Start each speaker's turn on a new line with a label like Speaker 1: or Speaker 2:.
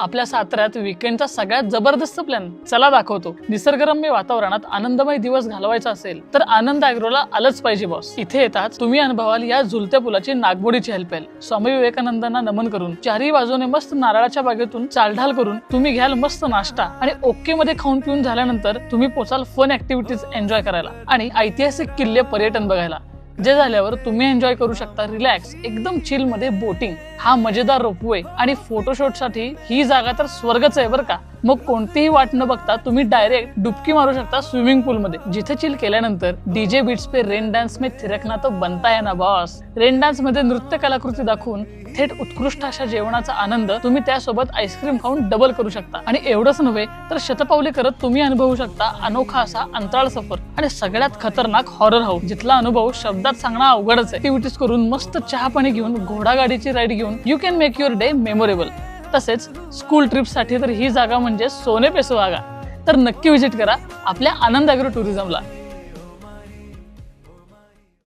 Speaker 1: आपल्या साताऱ्यात विकेंडचा सगळ्यात जबरदस्त प्लॅन चला दाखवतो. निसर्गरम्य वातावरणात आनंदमय दिवस घालवायचा असेल तर आनंद अॅग्रोला आलंच पाहिजे बॉस इथे येताच तुम्ही अनुभवाल या झुलत्या पुलाची नागमोडीची हेल्पेल स्वामी विवेकानंदांना नमन करून चारही बाजूने मस्त नारळाच्या बागेतून चालढाल करून तुम्ही घ्याल मस्त नाश्ता आणि ओके मध्ये खाऊन पिऊन झाल्यानंतर तुम्ही पोचाल फन ऍक्टिव्हिटीज एन्जॉय करायला आणि ऐतिहासिक किल्ले पर्यटन बघायला. जे झाल्यावर तुम्ही एन्जॉय करू शकता. रिलॅक्स एकदम चिलमध्ये बोटिंग हा मजेदार रोपवे आणि फोटोशूटसाठी ही जागा तर स्वर्गच आहे बरं का. मग कोणतीही वाट न बघता तुम्ही डायरेक्ट डुबकी मारू शकता स्विमिंग पूल मध्ये. जिथे चिल केल्यानंतर डीजे बीट्स पे रेन डान्स मे थिरकना तो बनता है ना बॉस रेन डान्समध्ये नृत्य कलाकृती दाखवून थेट उत्कृष्ट अशा जेवणाचा आनंद तुम्ही त्यासोबत आईस्क्रीम खाऊन डबल करू शकता. आणि एवढंच नव्हे तर शतपावली करत तुम्ही अनुभवू शकता अनोखा असा अंतराळ सफर. आणि सगळ्यात खतरनाक हॉरर हाऊस जिथला अनुभव शब्द शब्दात सांगणं अवघडच आहे. ऍक्टिव्हिटीज करून मस्त चहा पाणी घेऊन घोडागाडीची राईड घेऊन you can make your day memorable तसेच स्कूल ट्रिपसाठी तर ही जागा म्हणजे सोने पेसो जागा तर नक्की व्हिजिट करा आपल्या आनंद अॅग्रो टुरिझमला